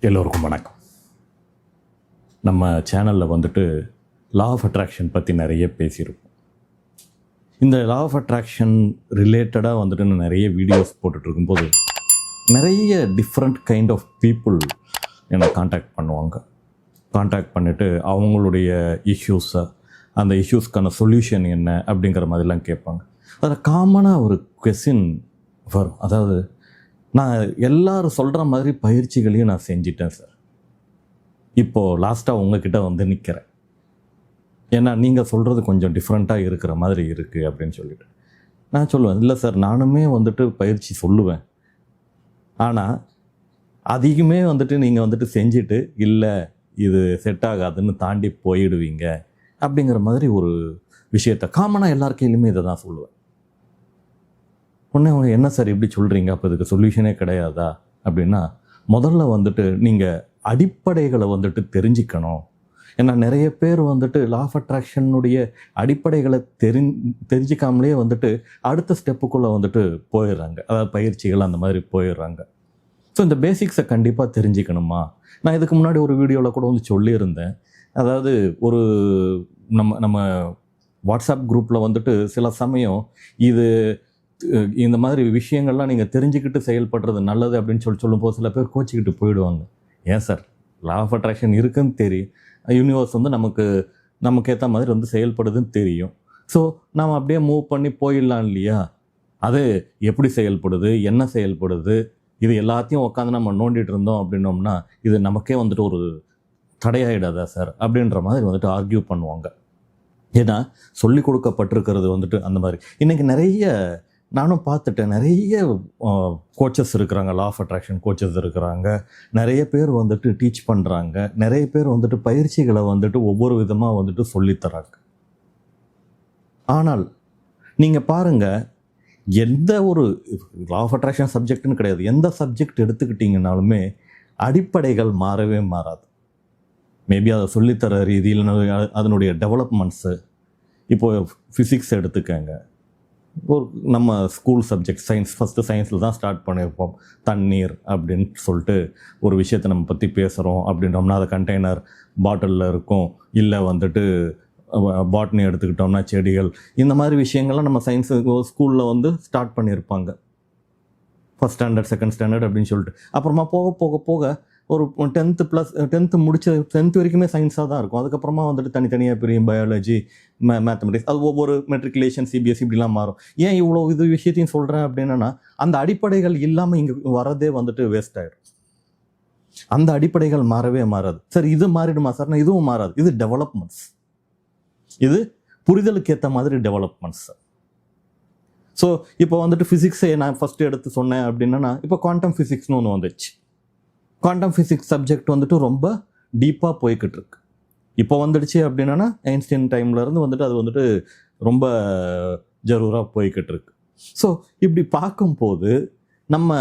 எல்லோருக்கும் வணக்கம். நம்ம சேனலில் வந்துட்டு லா ஆஃப் அட்ராக்ஷன் பற்றி நிறைய பேசியிருக்கோம். இந்த லா ஆஃப் அட்ராக்ஷன் ரிலேட்டடாக வந்துட்டு நான் நிறைய வீடியோஸ் போட்டுட்டு இருக்கும்போது நிறைய டிஃப்ரெண்ட் கைண்ட் ஆஃப் பீப்புள் என்னை காண்டாக்ட் பண்ணுவாங்க. காண்டாக்ட் பண்ணிவிட்டு அவங்களுடைய இஷ்யூஸை அந்த இஷ்யூஸ்க்கான சொல்யூஷன் என்ன அப்படிங்கிற மாதிரிலாம் கேட்பாங்க. அதில் காமனாக ஒரு கொஸ்டின் வரும். அதாவது நான் எல்லோரும் சொல்கிற மாதிரி பயிற்சிகளையும் நான் செஞ்சிட்டேன் சார் இப்போது லாஸ்ட்டாக உங்ககிட்ட வந்து நிற்கிறேன் ஏன்னா நீங்கள் சொல்கிறது கொஞ்சம் டிஃப்ரெண்ட்டாக இருக்கிற மாதிரி இருக்குது அப்படின்னு சொல்லிட்டு. நான் சொல்லுவேன் இல்லை சார் நானுமே வந்துட்டு பயிற்சி சொல்லுவேன். ஆனால் அதிகமே வந்துட்டு நீங்கள் வந்துட்டு செஞ்சுட்டு இல்லை இது செட் ஆகாதுன்னு தாண்டி போயிடுவீங்க. அப்படிங்கிற மாதிரி ஒரு விஷயத்த காமனாக எல்லார் கையிலுமே இதை தான் சொல்லுவேன். உடனே அவங்க என்ன சார் இப்படி சொல்கிறீங்க அப்போ இதுக்கு சொல்யூஷனே கிடையாதா? அப்படின்னா முதல்ல வந்துட்டு நீங்கள் அடிப்படைகளை வந்துட்டு தெரிஞ்சுக்கணும். ஏன்னா நிறைய பேர் வந்துட்டு லா ஆஃப் அட்ராக்ஷனுடைய அடிப்படைகளை தெரி தெரிஞ்சிக்காமலே வந்துட்டு அடுத்த ஸ்டெப்புக்குள்ளே வந்துட்டு போயிடுறாங்க. அதாவது பயிற்சிகள் அந்த மாதிரி போயிடுறாங்க. ஸோ இந்த பேசிக்ஸை கண்டிப்பாக தெரிஞ்சுக்கணுமா? நான் இதுக்கு முன்னாடி ஒரு வீடியோவில் கூட வந்து சொல்லியிருந்தேன். அதாவது ஒரு நம்ம நம்ம வாட்ஸ்அப் குரூப்பில் வந்துட்டு சில சமயம் இது இந்த மாதிரி விஷயங்கள்லாம் நீங்கள் தெரிஞ்சுக்கிட்டு செயல்படுறது நல்லது அப்படின்னு சொல்லி சொல்லும்போது சில பேர் கோச்சிக்கிட்டு போயிடுவாங்க. ஏன் சார்? லா ஆஃப் அட்ராக்ஷன் இருக்குன்னு தெரியும். யூனிவர்ஸ் வந்து நமக்கு நமக்கு ஏற்ற மாதிரி வந்து செயல்படுதுன்னு தெரியும். ஸோ நாம் அப்படியே மூவ் பண்ணி போயிடலாம் இல்லையா? அது எப்படி செயல்படுது? என்ன செயல்படுது? இது எல்லாத்தையும் உட்காந்து நம்ம நோண்டிட்டு இருந்தோம் அப்படின்னோம்னா இது நமக்கே வந்துட்டு ஒரு தடையாயிடாதா சார்? அப்படின்ற மாதிரி வந்துட்டு ஆர்கியூ பண்ணுவாங்க. ஏன்னா சொல்லி கொடுக்கப்பட்டிருக்கிறது வந்துட்டு அந்த மாதிரி. இன்றைக்கி நிறைய நானும் பார்த்துட்டேன். நிறைய கோச்சஸ் இருக்கிறாங்க. லா ஆஃப் அட்ராக்ஷன் கோச்சஸ் இருக்கிறாங்க. நிறைய பேர் வந்துட்டு டீச் பண்ணுறாங்க நிறைய பேர் வந்துட்டு பயிற்சிகளை வந்துட்டு ஒவ்வொரு விதமாக வந்துட்டு சொல்லித்தராங்க ஆனால் நீங்கள் பாருங்கள் எந்த ஒரு லா ஆஃப் அட்ராக்ஷன் சப்ஜெக்ட்னு கிடையாது. எந்த சப்ஜெக்ட் எடுத்துக்கிட்டிங்கனாலுமே அடிப்படைகள் மாறவே மாறாது. மேபி அதை சொல்லித்தர ரீதியில் அதனுடைய டெவலப்மெண்ட்ஸு இப்போது ஃபிசிக்ஸ் எடுத்துக்கங்க. ஒரு நம்ம ஸ்கூல் சப்ஜெக்ட் சயின்ஸ் ஃபஸ்ட்டு சயின்ஸில் தான் ஸ்டார்ட் பண்ணியிருப்போம் தண்ணீர் அப்படின்னு சொல்லிட்டு ஒரு விஷயத்தை நம்ம பற்றி பேசுகிறோம் அப்படின்றோம்னா அது கண்டெய்னர் பாட்டிலில் இருக்கும். இல்லை வந்துட்டு பாட்னி எடுத்துக்கிட்டோம்னா செடிகள். இந்த மாதிரி விஷயங்கள்லாம் நம்ம சயின்ஸு ஸ்கூலில் வந்து ஸ்டார்ட் பண்ணியிருப்பாங்க ஃபஸ்ட் ஸ்டாண்டர்ட் செகண்ட் ஸ்டாண்டர்ட் அப்படின்னு சொல்லிட்டு. அப்புறமா போக போக போக ஒரு டென்த்து ப்ளஸ் டென்த்து முடிச்ச டென்த் வரைக்குமே சயின்ஸாக தான் இருக்கும். அதுக்கப்புறமா வந்துட்டு தனித்தனியாக பெரிய பயாலஜி மே மேத்தமெட்டிக்ஸ் அது ஒவ்வொரு மெட்ரிகுலேஷன் சிபிஎஸ்சி இப்படிலாம் மாறும். ஏன் இவ்வளோ இது விஷயத்தையும் சொல்கிறேன் அப்படின்னா அந்த அடிப்படைகள் இல்லாமல் இங்கே வரதே வந்துட்டு வேஸ்ட் ஆகிடும் அந்த அடிப்படைகள் மாறவே மாறாது. சார் இது மாறிடுமா சார்னா இதுவும் மாறாது. இது டெவலப்மெண்ட்ஸ் இது புரிதலுக்கு ஏற்ற மாதிரி டெவலப்மெண்ட்ஸ் சார் ஸோ இப்போ வந்துட்டு ஃபிசிக்ஸை நான் ஃபஸ்ட்டு எடுத்து சொன்னேன் அப்படின்னா இப்போ குவாண்டம் ஃபிசிக்ஸ்னு ஒன்று வந்துச்சு. குவாண்டம் ஃபிசிக்ஸ் சப்ஜெக்ட் வந்துட்டு ரொம்ப டீப்பாக போய்கிட்டு இருக்கு இப்போ வந்துடுச்சு அப்படின்னா ஐன்ஸ்டைன் டைம்ல இருந்து வந்துட்டு அது வந்துட்டு ரொம்ப ஜரூராக போய்கிட்டு இருக்கு ஸோ இப்படி பார்க்கும்போது நம்ம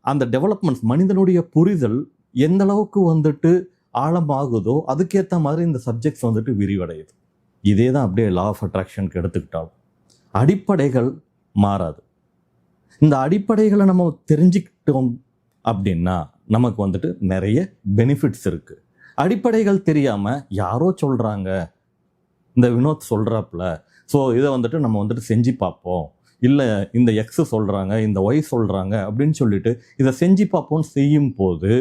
அந்த டெவலப்மெண்ட்ஸ் மனிதனுடைய புரிதல் எந்த அளவுக்கு வந்துட்டு ஆழமாகுதோ அதுக்கேற்ற மாதிரி இந்த சப்ஜெக்ட்ஸ் வந்துட்டு விரிவடையுது. இதே தான் அப்படியே லா ஆஃப் அட்ராக்ஷனுக்கு எடுத்துக்கிட்டாலும். அடிப்படைகள் மாறாது. இந்த அடிப்படைகளை நம்ம தெரிஞ்சுக்கிட்டோம் அப்படின்னா நமக்கு வந்துட்டு நிறைய பெனிஃபிட்ஸ் இருக்குது அடிப்படைகள் தெரியாமல் யாரோ சொல்கிறாங்க இந்த வினோத் சொல்கிறாப்புல ஸோ இதை வந்துட்டு நம்ம வந்துட்டு செஞ்சு பார்ப்போம். இல்லை இந்த எக்ஸ் சொல்கிறாங்க இந்த ஒய் சொல்கிறாங்க அப்படின்னு சொல்லிட்டு இதை செஞ்சு பார்ப்போம்னு செய்யும் போது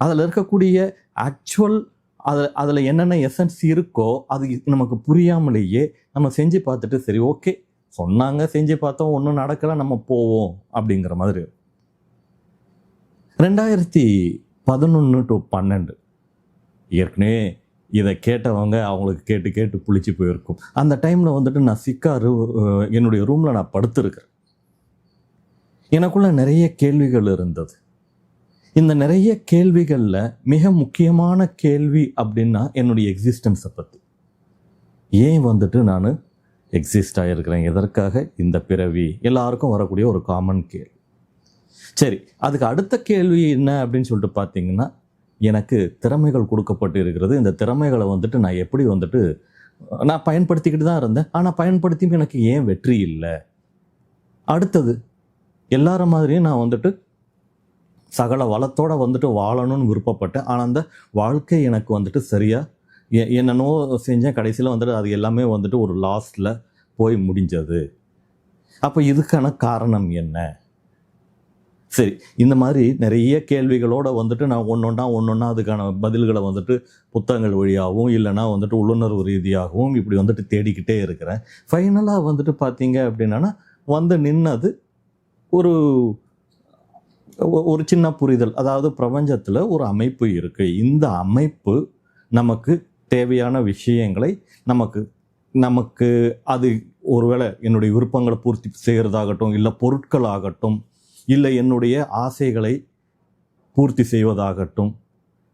அதில் இருக்கக்கூடிய ஆக்சுவல் அதில் அதில் என்னென்ன எசன்ஸ் இருக்கோ அது நமக்கு புரியாமலேயே நம்ம செஞ்சு பார்த்துட்டு சரி ஓகே சொன்னாங்க செஞ்சு பார்த்தோம் ஒன்றும் நடக்கலை நம்ம போவோம் அப்படிங்கிற மாதிரி ரெண்டாயிரத்தி பதினொன்று டு பன்னெண்டு. ஏற்கனவே இதை கேட்டவங்க அவங்களுக்கு கேட்டு கேட்டு புளிச்சு போயிருக்கும். அந்த டைமில் வந்துட்டு நான் சிக்காரு என்னுடைய ரூமில் நான் படுத்திருக்கிறேன். எனக்குள்ள நிறைய கேள்விகள் இருந்தது. இந்த நிறைய கேள்விகளில் மிக முக்கியமான கேள்வி அப்படின்னா என்னுடைய எக்ஸிஸ்டன்ஸை பற்றி ஏன் வந்துட்டு நான் எக்ஸிஸ்ட் ஆகிருக்கிறேன் எதற்காக? இந்த பிறவி. எல்லாருக்கும் வரக்கூடிய ஒரு காமன் கேள்வி. சரி அதுக்கு அடுத்த கேள்வி என்ன அப்படின்னு சொல்லிட்டு பார்த்தீங்கன்னா எனக்கு திறமைகள் கொடுக்கப்பட்டு இருக்கிறது. இந்த திறமைகளை வந்துட்டு நான் எப்படி வந்துட்டு நான் பயன்படுத்திக்கிட்டு தான் இருந்தேன். ஆனால் பயன்படுத்தியும் எனக்கு ஏன் வெற்றி இல்லை? அடுத்தது எல்லார மாதிரியும் நான் வந்துட்டு சகல வளத்தோடு வந்துட்டு வாழணும்னு விருப்பப்பட்டேன். ஆனால் அந்த வாழ்க்கை எனக்கு வந்துட்டு சரியாக எ- என்னென்னோ செஞ்சேன். கடைசியில் வந்துட்டு அது எல்லாமே வந்துட்டு ஒரு லாஸ்டில் போய் முடிஞ்சது. அப்போ இதுக்கான காரணம் என்ன? சரி இந்த மாதிரி நிறைய கேள்விகளோடு வந்துட்டு நான் ஒன்றொன்னா ஒன்றொன்னா அதுக்கான பதில்களை வந்துட்டு புத்தகங்கள் வழியாகவும் இல்லைன்னா வந்துட்டு உள்ளுணர்வு ரீதியாகவும் இப்படி வந்துட்டு தேடிக்கிட்டே இருக்கிறேன். ஃபைனலாக வந்துட்டு பார்த்தீங்க அப்படின்னா வந்து நின்னது ஒரு ஒரு சின்ன புரிதல். அதாவது பிரபஞ்சத்தில் ஒரு அமைப்பு இருக்குது இந்த அமைப்பு நமக்கு தேவையான விஷயங்களை நமக்கு நமக்கு அது ஒருவேளை என்னுடைய விருப்பங்களை பூர்த்தி செய்கிறதாகட்டும் இல்லை பொருட்கள் ஆகட்டும் இல்லை என்னுடைய ஆசைகளை பூர்த்தி செய்வதாகட்டும்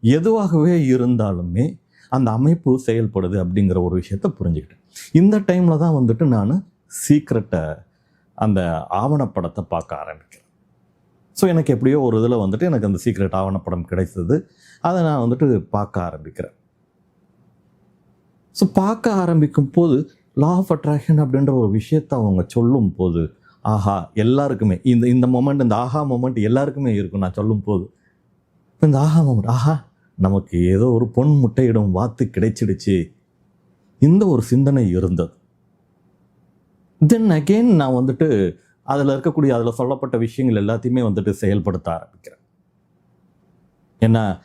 எதுவாகவே இருந்தாலுமே அந்த அமைப்பு செயல்படுது அப்படிங்கிற ஒரு விஷயத்த புரிஞ்சுக்கிட்டேன். இந்த டைமில் தான் வந்துட்டு நான் சீக்ரெட்டை அந்த ஆவணப்படத்தை பார்க்க ஆரம்பிக்கிறேன். ஸோ எனக்கு எப்படியோ ஒரு இதில் வந்துட்டு எனக்கு அந்த சீக்ரெட் ஆவணப்படம் கிடைத்தது. அதை நான் வந்துட்டு பார்க்க ஆரம்பிக்கிறேன். ஸோ பார்க்க ஆரம்பிக்கும் போது லா ஆஃப் அட்ராக்ஷன் அப்படின்ற ஒரு விஷயத்தை அவங்க சொல்லும் போது ஆஹா எல்லாருக்குமே. இந்த இந்த மொமெண்ட் இந்த ஆஹா மொமெண்ட் எல்லாருக்குமே இருக்கும் நான் சொல்லும் போது இந்த ஆஹா மொமெண்ட் ஆஹா நமக்கு ஏதோ ஒரு பொன் முட்டையிடும் வாத்து கிடைச்சிடுச்சு. இந்த ஒரு சிந்தனை இருந்தது. தென் அகெயின் நான் வந்துட்டு அதில் இருக்கக்கூடிய அதில் சொல்லப்பட்ட விஷயங்கள் எல்லாத்தையுமே வந்துட்டு செயல்படுத்த ஆரம்பிக்கிறேன். ஏன்னா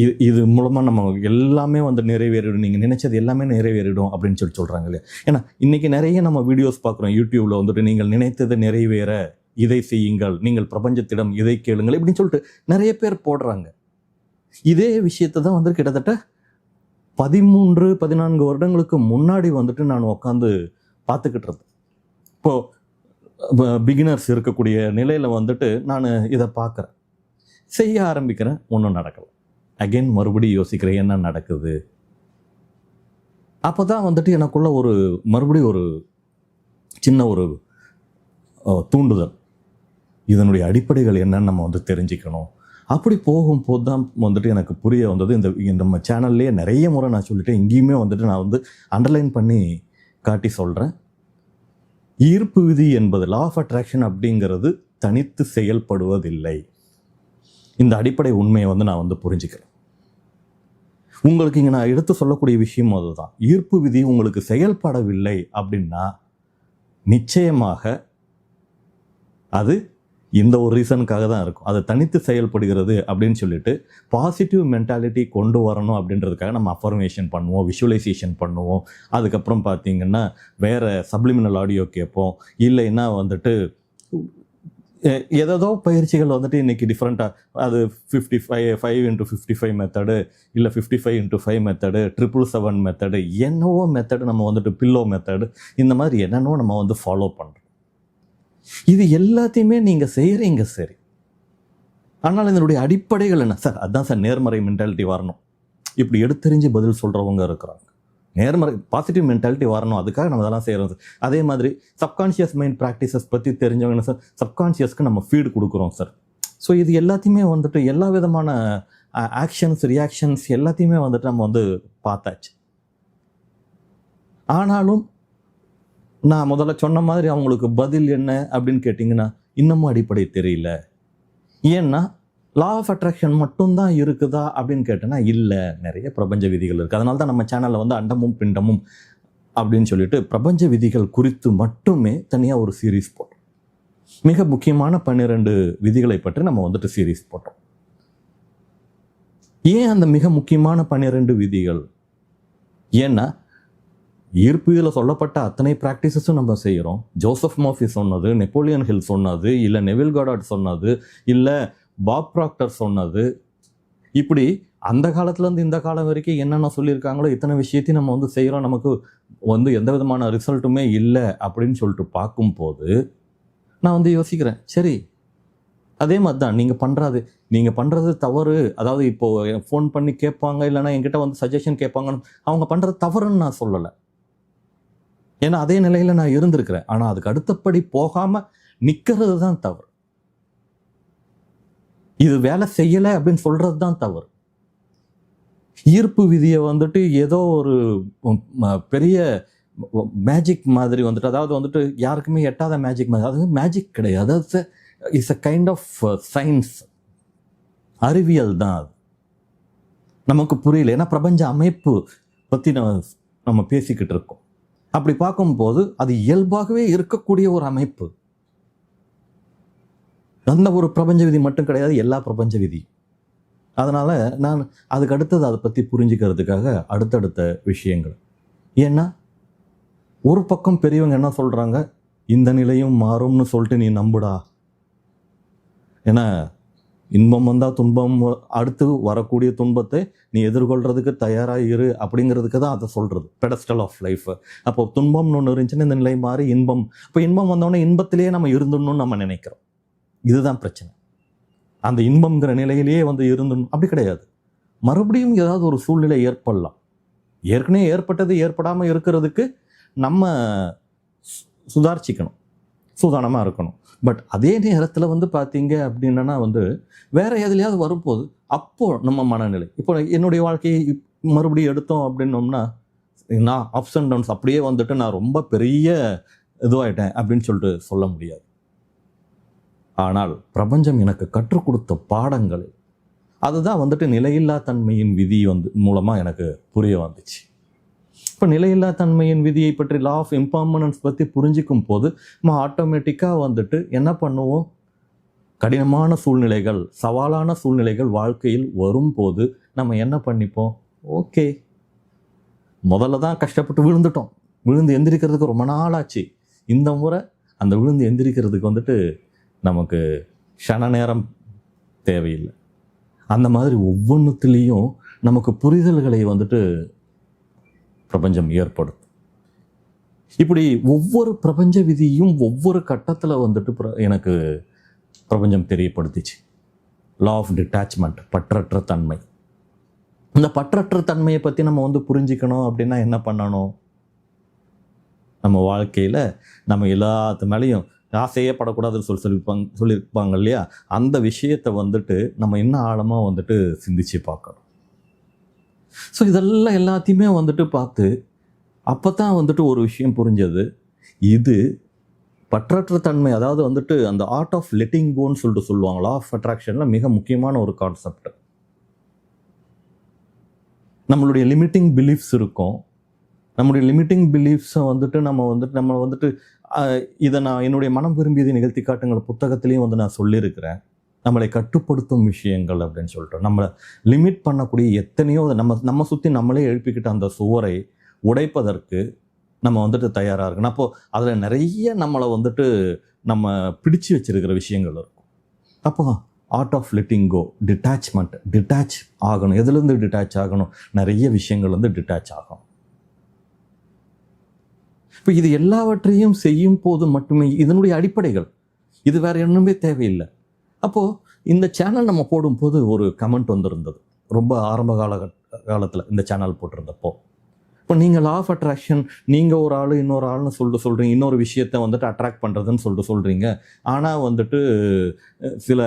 இது இது மூலமாக நம்ம எல்லாமே வந்து நிறைவேறிடும். நீங்கள் நினைச்சது எல்லாமே நிறைவேறிடும் அப்படின்னு சொல்லி சொல்கிறாங்க இல்லையா? ஏன்னா இன்றைக்கி நிறைய நம்ம வீடியோஸ் பார்க்குறோம். யூடியூப்பில் வந்துட்டு நீங்கள் நினைத்தது நிறைவேற இதை செய்யுங்கள். நீங்கள் பிரபஞ்சத்திடம் இதை கேளுங்கள் இப்படின்னு சொல்லிட்டு நிறைய பேர் போடுறாங்க. இதே விஷயத்தை தான் வந்து கிட்டத்தட்ட பதிமூன்று பதினான்கு வருடங்களுக்கு முன்னாடி வந்துட்டு நான் உட்காந்து பார்த்துக்கிட்டு இருந்தேன். பிகினர்ஸ் இருக்கக்கூடிய நிலையில் வந்துட்டு நான் இதை பார்க்குறேன். செய்ய ஆரம்பிக்கிறேன் ஒன்றும் நடக்கலை. அகைன் மறுபடியும் யோசிக்கிறேன் என்ன நடக்குது? அப்போ தான் வந்துட்டு எனக்குள்ள ஒரு மறுபடியும் ஒரு சின்ன ஒரு தூண்டுதல். இதனுடைய அடிப்படைகள் என்னன்னு நம்ம வந்து தெரிஞ்சுக்கணும். அப்படி போகும்போது தான் வந்துட்டு எனக்கு புரிய வந்தது இந்த இந்த நம்ம சேனல்லையே நிறைய முறை நான் சொல்லிட்டேன். இங்கேயுமே வந்துட்டு நான் வந்து அண்டர்லைன் பண்ணி காட்டி சொல்கிறேன் ஈர்ப்பு விதி என்பது லா ஆஃப் அட்ராக்ஷன் அப்படிங்கிறது தனித்து செயல்படுவதில்லை. இந்த அடிப்படை உண்மையை வந்து நான் வந்து புரிஞ்சுக்கிறேன். உங்களுக்கு இங்கே நான் எடுத்து சொல்லக்கூடிய விஷயம் அதுதான். ஈர்ப்பு விதி உங்களுக்கு செயல்படவில்லை அப்படின்னா நிச்சயமாக அது இந்த ஒரு ரீசனுக்காக தான் இருக்கும். அது தனித்து செயல்படுகிறது அப்படின்னு சொல்லிட்டு பாசிட்டிவ் மென்டாலிட்டி கொண்டு வரணும் அப்படின்றதுக்காக நம்ம அஃபர்மேஷன் பண்ணுவோம் விஷுவலைசேஷன் பண்ணுவோம். அதுக்கப்புறம் பார்த்தீங்கன்னா வேறு சப்ளிமினல் ஆடியோ கேட்போம். இல்லைன்னா வந்துட்டு ஏதோ ஏதேதோ பயிற்சிகள் வந்துட்டு இன்னைக்கு டிஃப்ரெண்ட்டாக அது fifty five five into fifty five method இல்லை fifty five into five method triple seven method என்னவோ மெத்தடு நம்ம வந்துட்டு பில்லோ மெத்தடு இந்த மாதிரி என்னென்னவோ நம்ம வந்து ஃபாலோ பண்ணுறோம் இது எல்லாத்தையுமே நீங்கள் செய்கிறீங்க சரி. ஆனால் இதனுடைய அடிப்படைகள் என்ன? சார் அதான் சார் நேர்மறை மென்டாலிட்டி வரணும். இப்படி எடுத்தறிஞ்சு பதில் சொல்கிறவங்க இருக்கிறாங்க. நேர்மறை பாசிட்டிவ் மென்டாலிட்டி வரணும். அதுக்காக நம்ம அதெல்லாம் செய்கிறோம் சார் அதே மாதிரி சப்கான்ஷியஸ் மைண்ட் ப்ராக்டிசஸ் பற்றி தெரிஞ்சவங்க சார் சப்கான்ஷியஸ்க்கு நம்ம ஃபீடு கொடுக்குறோம் சார் ஸோ இது எல்லாத்தையுமே வந்துட்டு எல்லா விதமான ஆக்ஷன்ஸ் ரியாக்ஷன்ஸ் எல்லாத்தையுமே வந்துட்டு நம்ம வந்து பார்த்தாச்சு. ஆனாலும் நான் முதல்ல சொன்ன மாதிரி அவங்களுக்கு பதில் என்ன அப்படின்னு கேட்டிங்கன்னா இன்னமும் அடிப்படை தெரியல. ஏன்னா லா ஆஃப் அட்ராக்ஷன் மட்டும்தான் இருக்குதா அப்படின்னு கேட்டேன்னா இல்லை. நிறைய பிரபஞ்ச விதிகள் இருக்குது அதனால தான் நம்ம சேனலில் வந்து அண்டமும் பிண்டமும் அப்படின்னு சொல்லிட்டு பிரபஞ்ச விதிகள் குறித்து மட்டுமே தனியாக ஒரு சீரீஸ் போட்டோம். மிக முக்கியமான பன்னிரெண்டு விதிகளை பற்றி நம்ம வந்துட்டு சீரீஸ் போட்டோம். ஏன் அந்த மிக முக்கியமான பன்னிரெண்டு விதிகள்? ஏன்னா ஈர்ப்பியல சொல்லப்பட்ட அத்தனை ப்ராக்டிசஸும் நம்ம செய்கிறோம். ஜோசப் மோஃபி சொன்னது நெப்போலியன் ஹில் சொன்னது இல்லை நெவில் கார்டாட் சொன்னது இல்லை பாப் ப்ராக்டர் சொன்னது இப்படி அந்த காலத்துலேருந்து இந்த காலம் வரைக்கும் என்னென்ன சொல்லியிருக்காங்களோ இத்தனை விஷயத்தையும் நம்ம வந்து செய்கிறோம். நமக்கு வந்து எந்த விதமான ரிசல்ட்டுமே இல்லை அப்படின்னு சொல்லிட்டு பார்க்கும்போது நான் வந்து யோசிக்கிறேன் சரி அதே மாதிரி தான் நீங்கள் பண்ணுறது நீங்கள் பண்ணுறது தவறு அதாவது இப்போது ஃபோன் பண்ணி கேட்பாங்க இல்லைன்னா என்கிட்ட வந்து சஜஷன் கேட்பாங்கன்னு அவங்க பண்ணுறது தவறுன்னு நான் சொல்லலை. ஏன்னா அதே நிலையில் நான் இருந்திருக்கிறேன். ஆனால் அதுக்கு அடுத்தபடி போகாமல் நிற்கிறது தான் தவறு. இது வேலை செய்யலை அப்படின்னு சொல்கிறது தான் தவறு. ஈர்ப்பு விதியை வந்துட்டு ஏதோ ஒரு பெரிய மேஜிக் மாதிரி வந்துட்டு அதாவது வந்துட்டு யாருக்குமே எட்டாத மேஜிக் மாதிரி அது மேஜிக் கிடையாது. அது it's a kind of science அறிவியல் தான் அது. நமக்கு புரியல. ஏன்னா பிரபஞ்ச அமைப்பு பற்றி நம்ம நம்ம பேசிக்கிட்டு இருக்கோம். அப்படி பார்க்கும்போது அது இயல்பாகவே இருக்கக்கூடிய ஒரு அமைப்பு. அந்த ஒரு பிரபஞ்ச விதி மட்டும் கிடையாது எல்லா பிரபஞ்ச விதி. அதனால் நான் அதுக்கு அடுத்தது அதை பற்றி புரிஞ்சுக்கிறதுக்காக அடுத்தடுத்த விஷயங்கள். ஏன்னா ஒரு பக்கம் பெரியவங்க என்ன சொல்கிறாங்க இந்த நிலையும் மாறும்னு சொல்லிட்டு நீ நம்புடா. ஏன்னா இன்பம் வந்தால் துன்பம் அடுத்து வரக்கூடிய துன்பத்தை நீ எதிர்கொள்கிறதுக்கு தயாராக இரு அப்படிங்கிறதுக்கு தான் அதை சொல்கிறது பெடஸ்டல் ஆஃப் லைஃப் அப்போ துன்பம்னு ஒன்று இருந்துச்சுன்னா இந்த நிலை மாறி இன்பம். இப்போ இன்பம் வந்தோடனே இன்பத்திலேயே நம்ம இருந்துடணும்னு நம்ம நினைக்கிறோம். இதுதான் பிரச்சனை. அந்த இன்பம்ங்கிற நிலையிலேயே வந்து இருந்துடணும் அப்படி கிடையாது. மறுபடியும் ஏதாவது ஒரு சூழ்நிலை ஏற்படலாம். ஏற்கனவே ஏற்பட்டது ஏற்படாமல் இருக்கிறதுக்கு நம்ம சுதாரிச்சிக்கணும் சுதாரிச்சுக்கணும். சூதானமாக இருக்கணும். பட் அதே நேரத்தில் வந்து பார்த்தீங்க அப்படின்னா வந்து வேற எதுலையாவது வரும்போது அப்போது நம்ம மனநிலை. இப்போ என்னுடைய வாழ்க்கையை மறுபடியும் எடுத்தோம் அப்படின்னோம்னா நான் அப்ஸ் அண்ட் டவுன்ஸ் அப்படியே வந்துட்டு நான் ரொம்ப பெரிய இதுவாயிட்டேன் அப்படின்னு சொல்லிட்டு சொல்ல முடியாது. ஆனால் பிரபஞ்சம் எனக்கு கற்றுக் கொடுத்த பாடங்கள் அதுதான் வந்துட்டு நிலையில்லா தன்மையின் விதி வந்து மூலமாக எனக்கு புரிய வந்துச்சு. இப்போ நிலையில்லா தன்மையின் விதியை பற்றி லா ஆஃப் இம்பார்மனன்ஸ் பற்றி புரிஞ்சிக்கும் போது நம்ம ஆட்டோமேட்டிக்காக வந்துட்டு என்ன பண்ணுவோம்? கடினமான சூழ்நிலைகள் சவாலான சூழ்நிலைகள் வாழ்க்கையில் வரும்போது நம்ம என்ன பண்ணிப்போம்? ஓகே. முதல்ல தான் கஷ்டப்பட்டு விழுந்துட்டோம். விழுந்து எந்திரிக்கிறதுக்கு ரொம்ப நாள் ஆச்சு இந்த முறை அந்த விழுந்து எந்திரிக்கிறதுக்கு வந்துட்டு நமக்கு ஷன நேரம் தேவையில்லை. அந்த மாதிரி ஒவ்வொன்றுத்துலேயும் நமக்கு புரிதல்களை வந்துட்டு பிரபஞ்சம் ஏற்படுத்தும். இப்படி ஒவ்வொரு பிரபஞ்ச விதியும் ஒவ்வொரு கட்டத்தில் வந்துட்டு எனக்கு பிரபஞ்சம் தெரியப்படுத்திச்சு. லா ஆஃப் டிட்டாச்மெண்ட் பற்றற்ற தன்மை. இந்த பற்றற்ற தன்மையை பற்றி நம்ம வந்து புரிஞ்சுக்கணும் அப்படின்னா என்ன பண்ணணும்? நம்ம வாழ்க்கையில் நம்ம எல்லாத்து மேலேயும் ஆசையே படக்கூடாதுன்னு சொல்லி சொல்லியிருப்பாங்க சொல்லியிருப்பாங்க இல்லையா? அந்த விஷயத்தை வந்துட்டு நம்ம இன்னும் ஆழமாக வந்துட்டு சிந்திச்சு பார்க்கணும். ஸோ இதெல்லாம் எல்லாத்தையுமே வந்துட்டு பார்த்து அப்போ தான் வந்துட்டு ஒரு விஷயம் புரிஞ்சது. இது பற்றற்ற தன்மை அதாவது வந்துட்டு அந்த ஆர்ட் ஆஃப் லெட்டிங் கோன்னு சொல்லிட்டு சொல்லுவாங்க. லா ஆஃப் அட்ராக்ஷனில் மிக முக்கியமான ஒரு கான்செப்ட் நம்மளுடைய லிமிட்டிங் பிலீஃப்ஸ் இருக்கும். நம்முடைய லிமிட்டிங் பிலீஃப்ஸை வந்துட்டு நம்ம வந்துட்டு நம்ம வந்துட்டு இதை நான் என்னுடைய மனம் விரும்பியதை நிகழ்த்தி காட்டுங்கள் புத்தகத்திலையும் வந்து நான் சொல்லியிருக்கிறேன். நம்மளை கட்டுப்படுத்தும் விஷயங்கள் அப்படின்னு சொல்லிட்டு. நம்மளை லிமிட் பண்ணக்கூடிய எத்தனையோ நம்ம நம்ம சுற்றி நம்மளே எழுப்பிக்கிட்ட அந்த சுவரை உடைப்பதற்கு நம்ம வந்துட்டு தயாராக இருக்கணும். அப்போது அதில் நிறைய நம்மளை வந்துட்டு நம்ம பிடிச்சு வச்சிருக்கிற விஷயங்கள் இருக்கும். அப்போ art of letting go detachment detach ஆகணும். எதுலேருந்து டிட்டாச் ஆகணும்? நிறைய விஷயங்கள் வந்து டிட்டாச் ஆகும். இப்போ இது எல்லாவற்றையும் செய்யும் போது மட்டுமே இதனுடைய அடிப்படைகள். இது வேறு ஒன்றுமே தேவையில்லை. அப்போது இந்த சேனல் நம்ம போடும்போது ஒரு கமெண்ட் வந்திருந்தது. ரொம்ப ஆரம்ப கால காலத்தில் இந்த சேனல் போட்டிருந்தப்போ. இப்போ நீங்கள் லா ஆஃப் அட்ராக்ஷன் நீங்கள் ஒரு ஆள் இன்னொரு ஆள்னு சொல்லிட்டு சொல்கிறீங்க இன்னொரு விஷயத்தை வந்துட்டு அட்ராக்ட் பண்ணுறதுன்னு சொல்லிட்டு சொல்கிறீங்க ஆனால் வந்துட்டு சில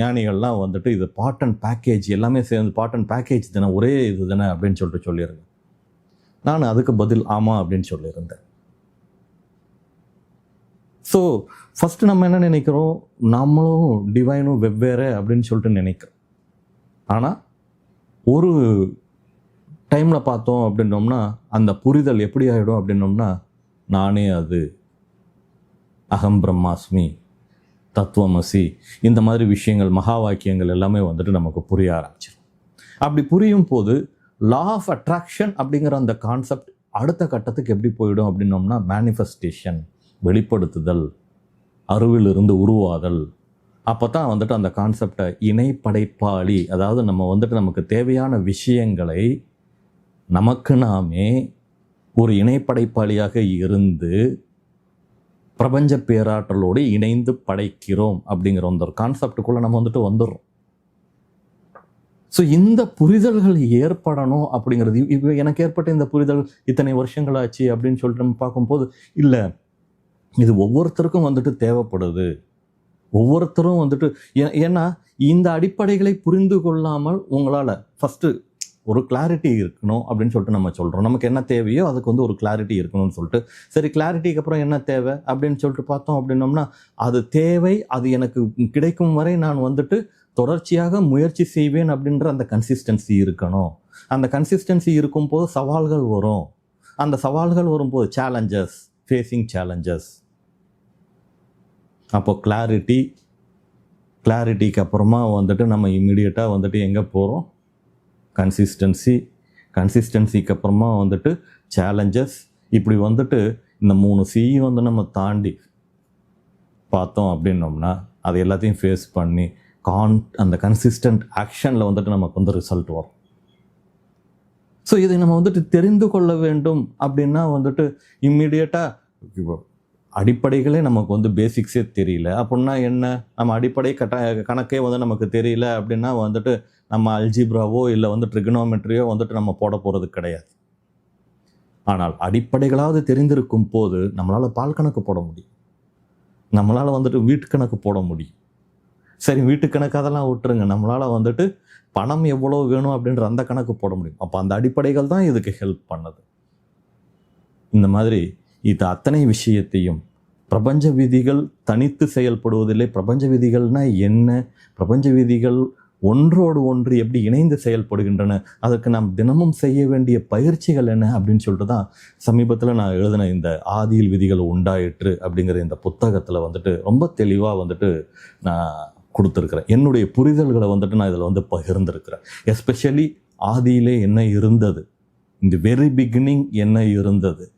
ஞானிகள்லாம் வந்துட்டு இது பார்ட் அண்ட் பேக்கேஜ் எல்லாமே சேர்ந்து பார்ட் அண்ட் பேக்கேஜ் தானே ஒரே இது தானே அப்படின்னு சொல்லிட்டு சொல்லிடுங்க நான் அதுக்கு பதில் ஆமாம் அப்படின்னு சொல்லியிருந்தேன். ஸோ ஃபஸ்ட்டு நம்ம என்ன நினைக்கிறோம்? நம்மளும் டிவைனும் வெவ்வேறு அப்படின்னு சொல்லிட்டு நினைக்கிறோம். ஆனால் ஒரு டைமில் பார்த்தோம் அப்படின்னோம்னா அந்த புரிதல் எப்படி ஆகிடும் அப்படின்னோம்னா நானே அது. அகம் பிரம்மாஸ்மி தத்துவமசி இந்த மாதிரி விஷயங்கள் மகா வாக்கியங்கள் எல்லாமே வந்துட்டு நமக்கு புரிய ஆரம்பிச்சிடும் அப்படி புரியும் போது லா ஆஃப் அட்ராக்ஷன் அப்படிங்கிற அந்த கான்செப்ட் அடுத்த கட்டத்துக்கு எப்படி போயிடும் அப்படின்னோம்னா மேனிஃபெஸ்டேஷன் வெளிப்படுத்துதல் அருவிலிருந்து உருவாதல். அப்போ தான் வந்துட்டு அந்த கான்செப்டை இணைப்படைப்பாளி அதாவது நம்ம வந்துட்டு நமக்கு தேவையான விஷயங்களை நமக்கு நாமே ஒரு இணைப்படைப்பாளியாக இருந்து பிரபஞ்ச பேராற்றலோடு இணைந்து படைக்கிறோம் அப்படிங்கிற அந்த ஒரு கான்செப்டுக்குள்ளே நம்ம வந்துட்டு வந்துடுறோம். ஸோ இந்த புரிதல்கள் ஏற்படணும் அப்படிங்கிறது இப்போ எனக்கு ஏற்பட்ட இந்த புரிதல் இத்தனை வருஷங்கள் ஆச்சு அப்படின்னு சொல்லிட்டு நம்ம பார்க்கும்போது இல்லை இது ஒவ்வொருத்தருக்கும் வந்துட்டு தேவைப்படுது. ஒவ்வொருத்தரும் வந்துட்டு ஏ- ஏன்னா இந்த அடிப்படைகளை புரிந்து கொள்ளாமல் உங்களால் ஃபஸ்ட்டு ஒரு கிளாரிட்டி இருக்கணும் அப்படின்னு சொல்லிட்டு நம்ம சொல்கிறோம் நமக்கு என்ன தேவையோ அதுக்கு வந்து ஒரு கிளாரிட்டி இருக்கணும்னு சொல்லிட்டு சரி கிளாரிட்டிக்கு அப்புறம் என்ன தேவை அப்படின்னு சொல்லிட்டு பார்த்தோம் அப்படின்னோம்னா அது தேவை அது எனக்கு கிடைக்கும் வரை நான் வந்துட்டு தொடர்ச்சியாக முயற்சி செய்வேன் அப்படின்ற அந்த கன்சிஸ்டன்சி இருக்கணும். அந்த கன்சிஸ்டன்சி இருக்கும்போது சவால்கள் வரும். அந்த சவால்கள் வரும்போது சேலஞ்சஸ் ஃபேஸிங் சேலஞ்சஸ் அப்போ கிளாரிட்டி கிளாரிட்டிக்கு அப்புறமா வந்துட்டு நம்ம இம்மிடியட்டாக வந்துட்டு எங்கே போகிறோம் கன்சிஸ்டன்சி கன்சிஸ்டன்சிக்கு அப்புறமா வந்துட்டு சேலஞ்சஸ் இப்படி வந்துட்டு இந்த மூணு சியும் வந்து நம்ம தாண்டி பார்த்தோம் அப்படின்னோம்னா அது எல்லாத்தையும் ஃபேஸ் பண்ணி கான் அந்த கன்சிஸ்டன்ட் ஆக்ஷனில் வந்துட்டு நமக்கு வந்து ரிசல்ட் வரும். ஸோ இதை நம்ம வந்துட்டு தெரிந்து கொள்ள வேண்டும் அப்படின்னா வந்துட்டு இம்மிடியட்டாக அடிப்படைகளே நமக்கு வந்து பேசிக்ஸே தெரியல. அப்படின்னா என்ன? நம்ம அடிப்படை கட்ட கணக்கே வந்து நமக்கு தெரியல அப்படின்னா வந்துட்டு நம்ம அல்ஜிப்ராவோ இல்லை வந்து ட்ரிகனோமெட்ரியோ வந்துட்டு நம்ம போட போகிறது கிடையாது. ஆனால் அடிப்படைகளாவது தெரிந்திருக்கும் போது நம்மளால் பால் கணக்கு போட முடியும். நம்மளால் வந்துட்டு வீட்டு கணக்கு போட முடியும். சரி வீட்டு கணக்கு அதெல்லாம் விட்டுருங்க. நம்மளால் வந்துட்டு பணம் எவ்வளோ வேணும் அப்படின்ற அந்த கணக்கு போட முடியும். அப்போ அந்த அடிப்படைகள் தான் இதுக்கு ஹெல்ப் பண்ணது. இந்த மாதிரி இது அத்தனை விஷயத்தையும் பிரபஞ்ச விதிகள் தனித்து செயல்படுவதில்லை. பிரபஞ்ச விதிகள்னா என்ன? பிரபஞ்ச விதிகள் ஒன்றோடு ஒன்று எப்படி இணைந்து செயல்படுகின்றன? அதற்கு நாம் தினமும் செய்ய வேண்டிய பயிற்சிகள் என்ன அப்படின்னு சொல்லிட்டு தான் சமீபத்தில் நான் எழுதின இந்த ஆதியில் விதிகள் உண்டாயிற்று அப்படிங்கிற இந்த புத்தகத்தில் வந்துட்டு ரொம்ப தெளிவாக வந்துட்டு நான் கொடுத்துருக்குறேன். என்னுடைய புரிதல்களை வந்துட்டு நான் இதில் வந்து பகிர்ந்திருக்கிறேன். எஸ்பெஷலி ஆதியிலே என்ன இருந்தது? இந்த வெரி பிகினிங் என்ன இருந்தது?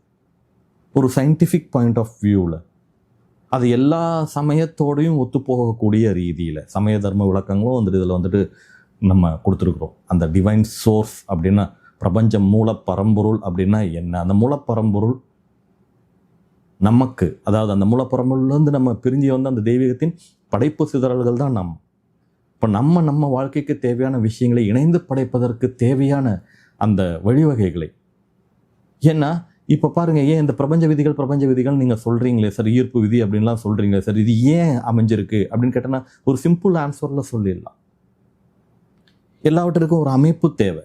ஒரு சயின்டிஃபிக் பாயிண்ட் ஆஃப் வியூவில் அது எல்லா சமயத்தோடையும் ஒத்துப்போகக்கூடிய ரீதியில் சமய தர்ம விளக்கங்களும் வந்துட்டு இதில் வந்துட்டு நம்ம கொடுத்துருக்குறோம். அந்த டிவைன் சோர்ஸ் அப்படின்னா பிரபஞ்சம் மூல பரம்பொருள் அப்படின்னா என்ன? அந்த மூலப்பரம்பொருள் நமக்கு அதாவது அந்த மூலப்பரம்பொருள்லேருந்து நம்ம பிரிஞ்சு வந்து அந்த தெய்வீகத்தின் படைப்பு சிதறல்கள் தான் நம் இப்போ நம்ம நம்ம வாழ்க்கைக்கு தேவையான விஷயங்களை இணைந்து படைப்பதற்கு தேவையான அந்த வழிவகைகளை. ஏன்னா இப்போ பாருங்க ஏன் இந்த பிரபஞ்ச விதிகள் பிரபஞ்ச விதிகள் நீங்கள் சொல்கிறீங்களே சார் ஈர்ப்பு விதி அப்படின்லாம் சொல்கிறீங்களே சார் இது ஏன் அமைஞ்சிருக்கு அப்படின்னு கேட்டோன்னா ஒரு சிம்பிள் ஆன்சரில் சொல்லிடலாம். எல்லாவற்றிற்கும் ஒரு அமைப்பு தேவை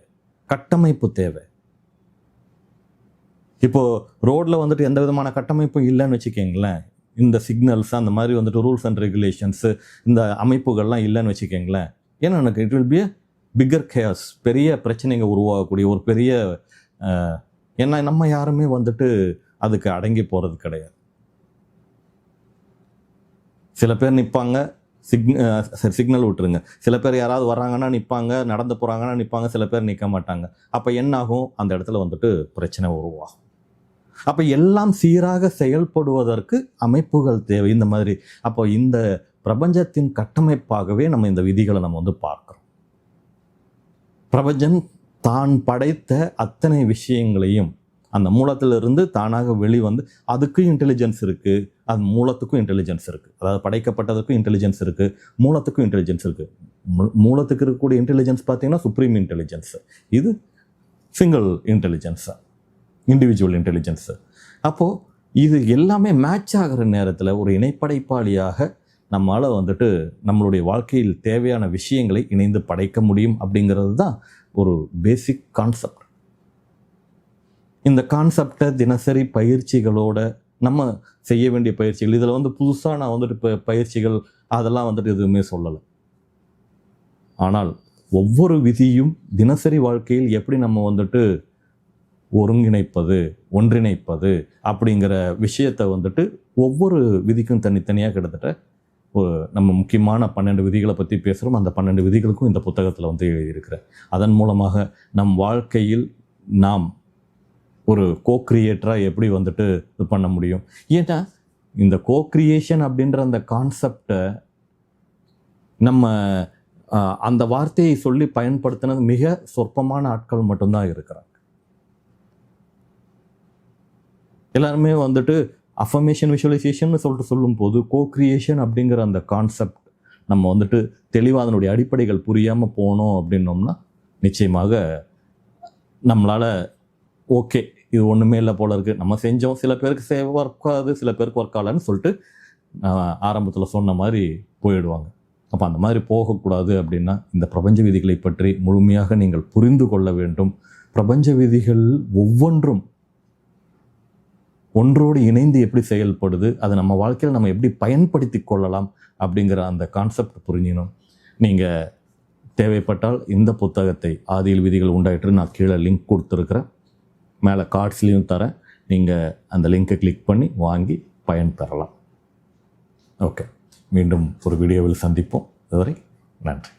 கட்டமைப்பு தேவை. இப்போ ரோட்ல வந்துட்டு எந்த விதமான கட்டமைப்பும் இல்லைன்னு வச்சுக்கோங்களேன். இந்த சிக்னல்ஸ் அந்த மாதிரி வந்துட்டு ரூல்ஸ் அண்ட் ரெகுலேஷன்ஸு இந்த அமைப்புகள்லாம் இல்லைன்னு வச்சுக்கோங்களேன். ஏன்னா எனக்கு it will be bigger case பெரிய பிரச்சனைங்க உருவாகக்கூடிய ஒரு பெரிய ஏன்னா நம்ம யாருமே வந்துட்டு அதுக்கு அடங்கி போகிறது கிடையாது. சில பேர் நிற்பாங்க சிக்ன சரி சிக்னல் விட்டுருங்க. சில பேர் யாராவது வர்றாங்கன்னா நிற்பாங்க நடந்து போகிறாங்கன்னா நிற்பாங்க சில பேர் நிற்க மாட்டாங்க. அப்போ என்னாகும்? அந்த இடத்துல வந்துட்டு பிரச்சனை உருவாகும். அப்போ எல்லாம் சீராக செயல்படுவதற்கு அமைப்புகள் தேவை. இந்த மாதிரி அப்போ இந்த பிரபஞ்சத்தின் கட்டமைப்பாகவே நம்ம இந்த விதிகளை நம்ம வந்து பார்க்குறோம். பிரபஞ்சம் தான் படைத்த அத்தனை விஷயங்களையும் அந்த மூலத்திலிருந்து தானாக வெளிவந்து அதுக்கும் இன்டெலிஜென்ஸ் இருக்குது அது மூலத்துக்கும் இன்டெலிஜென்ஸ் இருக்குது அதாவது படைக்கப்பட்டதுக்கும் இன்டெலிஜென்ஸ் இருக்குது மூலத்துக்கும் இன்டெலிஜென்ஸ் இருக்குது மூ- மூலத்துக்கு இருக்கக்கூடிய இன்டெலிஜென்ஸ் பார்த்தீங்கன்னா சுப்ரீம் இன்டெலிஜென்ஸ் இது சிங்கிள் இன்டெலிஜென்ஸு இண்டிவிஜுவல் இன்டெலிஜென்ஸு அப்போது இது எல்லாமே மேட்ச் ஆகிற நேரத்தில் ஒரு இணைப்படைப்பாளியாக நம்மளால் வந்துட்டு நம்மளுடைய வாழ்க்கையில் தேவையான விஷயங்களை இணைந்து படைக்க முடியும் அப்படிங்கிறது தான் ஒரு பேசிக் கான்செப்ட் இந்த கான்செப்டை தினசரி பயிற்சிகளோட நம்ம செய்ய வேண்டிய பயிற்சிகள் இதில் வந்து புதுசாக நான் வந்துட்டு இப்போ பயிற்சிகள் அதெல்லாம் வந்துட்டு எதுவுமே சொல்லலை. ஆனால் ஒவ்வொரு விதியும் தினசரி வாழ்க்கையில் எப்படி நம்ம வந்துட்டு ஒருங்கிணைப்பது ஒன்றிணைப்பது அப்படிங்கிற விஷயத்தை வந்துட்டு ஒவ்வொரு விதிக்கும் தனித்தனியாக கிட்டத்தட்ட நம்ம முக்கியமான பன்னெண்டு விதிகளை பற்றி பேசுகிறோம் அந்த பன்னெண்டு விதிகளுக்கும் இந்த புத்தகத்தில் வந்து எழுதியிருக்கிறேன் அதன் மூலமாக நம் வாழ்க்கையில் நாம் ஒரு கோ கிரியேட்டராக எப்படி வந்துட்டு இது பண்ண முடியும்? ஏன்னா இந்த கோ கிரியேஷன் அப்படின்ற அந்த கான்செப்டை நம்ம அந்த வார்த்தையை சொல்லி பயன்படுத்தினது மிக சொற்பமான ஆட்கள் மட்டும்தான் இருக்கிறாங்க. எல்லாருமே வந்துட்டு அஃபர்மேஷன் விஷுவலைசேஷன் சொல்லிட்டு சொல்லும்போது கோ கிரியேஷன் அப்படிங்கிற அந்த கான்செப்ட் நம்ம வந்துட்டு தெளிவாக அதனுடைய அடிப்படைகள் புரியாமல் போனோம் அப்படின்னோம்னா நிச்சயமாக நம்மளால் ஓகே இது ஒன்றுமே இல்லை போல இருக்குது நம்ம செஞ்சோம். சில பேருக்கு சே ஒர்க் ஆகுது. சில பேருக்கு ஒர்க் ஆகலன்னு சொல்லிட்டு ஆரம்பத்தில் சொன்ன மாதிரி போயிடுவாங்க. அப்போ அந்த மாதிரி போகக்கூடாது அப்படின்னா இந்த பிரபஞ்ச விதிகளை பற்றி முழுமையாக நீங்கள் புரிந்து கொள்ள வேண்டும். பிரபஞ்ச விதிகள் ஒவ்வொன்றும் ஒன்றோடு இணைந்து எப்படி செயல்படுது அதை நம்ம வாழ்க்கையில் நம்ம எப்படி பயன்படுத்தி கொள்ளலாம் அப்படிங்கிற அந்த கான்செப்ட் புரிஞ்சினோம். நீங்கள் தேவைப்பட்டால் இந்த புத்தகத்தை ஆதியில் விதிகள் உண்டாயிற்று. நான் கீழே லிங்க் கொடுத்துருக்குறேன். மேலே கார்ட்ஸ்லேயும் தரேன். நீங்கள் அந்த லிங்க்கை கிளிக் பண்ணி வாங்கி பயன் பெறலாம். ஓகே மீண்டும் ஒரு வீடியோவில் சந்திப்போம். இதுவரை நன்றி.